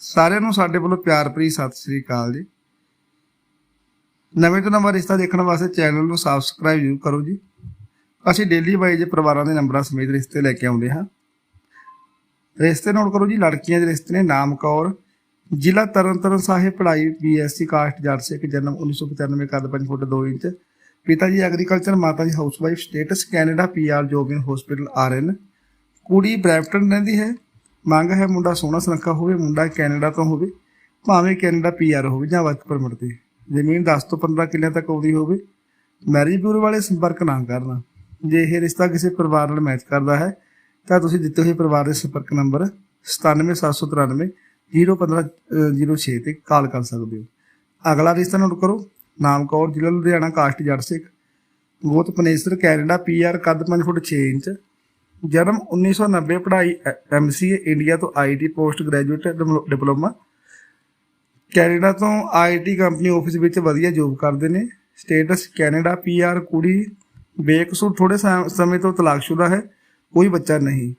ਸਾਰਿਆਂ ਨੂੰ ਸਾਡੇ ਵੱਲੋਂ ਪਿਆਰ ਭਰੀ ਸਤਿ ਸ੍ਰੀ ਅਕਾਲ ਜੀ। ਨਵੇਂ ਤੋਂ ਨਵਾਂ ਰਿਸ਼ਤਾ ਦੇਖਣ ਵਾਸਤੇ ਚੈਨਲ ਨੂੰ ਸਬਸਕ੍ਰਾਈਬ ਜ਼ਰੂਰ ਕਰੋ ਜੀ। ਅਸੀਂ ਡੇਲੀ ਵਾਈਜ਼ ਪਰਿਵਾਰਾਂ ਦੇ ਨੰਬਰਾਂ ਸਮੇਤ ਰਿਸ਼ਤੇ ਲੈ ਕੇ ਆਉਂਦੇ ਹਾਂ। ਰਿਸ਼ਤੇ ਨੋਟ ਕਰੋ ਜੀ, ਲੜਕੀਆਂ ਦੇ ਰਿਸ਼ਤੇ ਨੇ ਨਾਮ ਕੌਰ, ਜ਼ਿਲ੍ਹਾ ਤਰਨਤਾਰਨ ਸਾਹਿਬ, ਪੜ੍ਹਾਈ ਬੀਐਸਸੀ ਕਾਸਟ ਜੱਟ ਸਿੱਖ, ਜਨਮ 1995 ਕੱਦ 5 ਫੁੱਟ 2 ਇੰਚ। ਪਿਤਾ ਜੀ ਐਗਰੀਕਲਚਰ ਮਾਤਾ ਜੀ housewife status Canada PR job in hospital RN ਕੁੜੀ ਬ੍ਰੈਂਪਟਨ ਰਹਿੰਦੀ ਹੈ। ਮੰਗ ਹੈ ਮੁੰਡਾ ਸੋਹਣਾ ਸੁਨੱਖਾ ਹੋਵੇ, ਮੁੰਡਾ ਕੈਨੇਡਾ ਤੋਂ ਹੋਵੇ, ਭਾਵੇਂ ਕੈਨੇਡਾ ਪੀਆਰ ਹੋਵੇ ਜਾਂ ਵਰਕ ਪਰਮਿਟ ਤੇ ਜ਼ਮੀਨ 10 ਤੋਂ 15 ਕਿੱਲਿਆਂ ਤੱਕ ਆਉਂਦੀ ਹੋਵੇ। ਮੈਰਿਜ ਬਿਊਰੋ ਵਾਲੇ ਸੰਪਰਕ ਨਾ ਕਰਨਾ। ਜੇ ਇਹ ਰਿਸ਼ਤਾ ਕਿਸੇ ਪਰਿਵਾਰ ਨਾਲ ਮੈਚ ਕਰਦਾ ਹੈ, ਤਾਂ ਤੁਸੀਂ ਦਿੱਤੇ ਹੋਏ ਪਰਿਵਾਰ ਦੇ ਸੰਪਰਕ ਨੰਬਰ 97793 01506 ਤੇ ਕਾਲ ਕਰ ਸਕਦੇ ਹੋ। ਅਗਲਾ ਰਿਸ਼ਤਾ ਨੋਟ ਕਰੋ। ਨਾਮ ਕੌਰ, ਜ਼ਿਲ੍ਹਾ ਲੁਧਿਆਣਾ ਕਾਸਟ ਜੱਟ ਸਿੱਖ। ਗੋਤ ਪਨੇਸਰ, ਕੈਨੇਡਾ ਪੀਆਰ ਕੱਦ 5 ਫੁੱਟ 6 ਇੰਚ। ਜਨਮ 1990 ਪੜ੍ਹਾਈ ਐਮਸੀਏ ਇੰਡੀਆ ਤੋਂ IT post graduate diploma. Canada ਤੋਂ ਆਈਟੀ ਕੰਪਨੀ ਆਫਿਸ ਵਿੱਚ ਵਧੀਆ ਜੋਬ ਕਰਦੇ ਨੇ। ਸਟੇਟਸ ਕੈਨੇਡਾ ਪੀਆਰ ਕੁੜੀ, ਬੇਕਸੂਰ ਥੋੜੇ ਸਮ- ਸਮੇਂ ਤੋਂ ਤਲਾਕਸ਼ੁਦਾ ਹੈ, ਕੋਈ ਬੱਚਾ ਨਹੀਂ।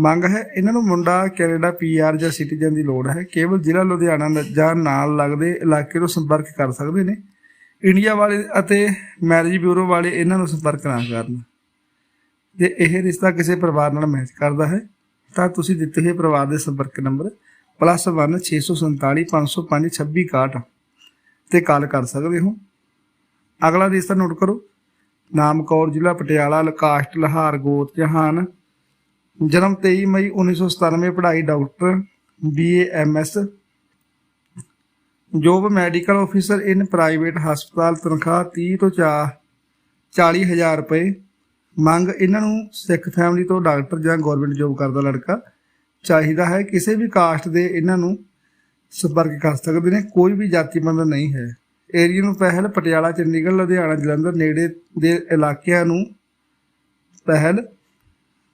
ਮੰਗ ਹੈ, ਇਹਨਾਂ ਨੂੰ ਮੁੰਡਾ ਕੈਨੇਡਾ ਪੀਆਰ ਜਾਂ ਸਿਟੀਜ਼ਨ ਦੀ ਲੋੜ ਹੈ। ਕੇਵਲ ਜ਼ਿਲ੍ਹਾ ਲੁਧਿਆਣਾ ਜਾਂ ਨਾਲ ਲੱਗਦੇ ਇਲਾਕੇ ਤੋਂ ਸੰਪਰਕ ਕਰ ਸਕਦੇ ਨੇ। ਇੰਡੀਆ ਵਾਲੇ ਅਤੇ ਮੈਰਿਜ ਬਿਊਰੋ ਵਾਲੇ ਇਹਨਾਂ ਨੂੰ ਸੰਪਰਕ ਨਾ ਕਰਨ। ਜੇ ਇਹ ਰਿਸ਼ਤਾ ਕਿਸੇ ਪਰਿਵਾਰ ਨਾਲ ਮੈਚ ਕਰਦਾ ਹੈ, ਤਾਂ ਤੁਸੀਂ ਦਿੱਤੇ ਹੋਏ ਪਰਿਵਾਰ ਦੇ ਸੰਪਰਕ ਨੰਬਰ +1 647 505 2661 ਤੇ ਕਾਲ ਕਰ ਸਕਦੇ ਹੋ। ਅਗਲਾ ਰਿਸ਼ਤਾ ਨੋਟ ਕਰੋ। ਨਾਮ ਕੌਰ ਜ਼ਿਲ੍ਹਾ ਪਟਿਆਲਾ, ਲਕਾਸ਼ਟ, ਲਹਾਰ, ਗੋਤ, ਜਹਾਨ। ਜਨਮ 23 ਮਈ 1997 ਪੜ੍ਹਾਈ doctor BA MS job medical officer in private ਹਸਪਤਾਲ ਤਨਖਾਹ 30 ਤੋਂ 40 ਹਜ਼ਾਰ ਰੁਪਏ। ਮੰਗ ਇਹਨਾਂ ਨੂੰ ਸਿੱਖ ਫੈਮਿਲੀ ਤੋਂ ਡਾਕਟਰ ਜਾਂ ਗਵਰਨਮੈਂਟ ਜੋਬ ਕਰਦਾ ਲੜਕਾ ਚਾਹੀਦਾ ਹੈ, ਕਿਸੇ ਵੀ ਕਾਸਟ ਦੇ ਇਹਨਾਂ ਨੂੰ ਸੰਪਰਕ ਕਰ ਸਕਦੇ ਨੇ, ਕੋਈ ਵੀ ਜਾਤੀ ਬੰਧਨ ਨਹੀਂ ਹੈ। ਏਰੀਆ ਨੂੰ ਪਹਿਲ ਪਟਿਆਲਾ, ਚੰਡੀਗੜ੍ਹ, ਲੁਧਿਆਣਾ, ਜਲੰਧਰ ਨੇੜੇ ਦੇ ਇਲਾਕਿਆਂ ਨੂੰ ਪਹਿਲ।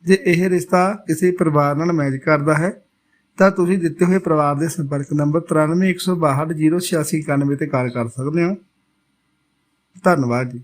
ਜੇ ਇਹ ਰਿਸ਼ਤਾ ਕਿਸੇ ਪਰਿਵਾਰ ਨਾਲ ਮੈਚ ਕਰਦਾ ਹੈ, ਤਾਂ ਤੁਸੀਂ ਦਿੱਤੇ ਹੋਏ ਪਰਿਵਾਰ ਦੇ ਸੰਪਰਕ ਨੰਬਰ 9312208691 ਤੇ ਕਾਲ ਕਰ ਸਕਦੇ ਹੋ। ਧੰਨਵਾਦ ਜੀ।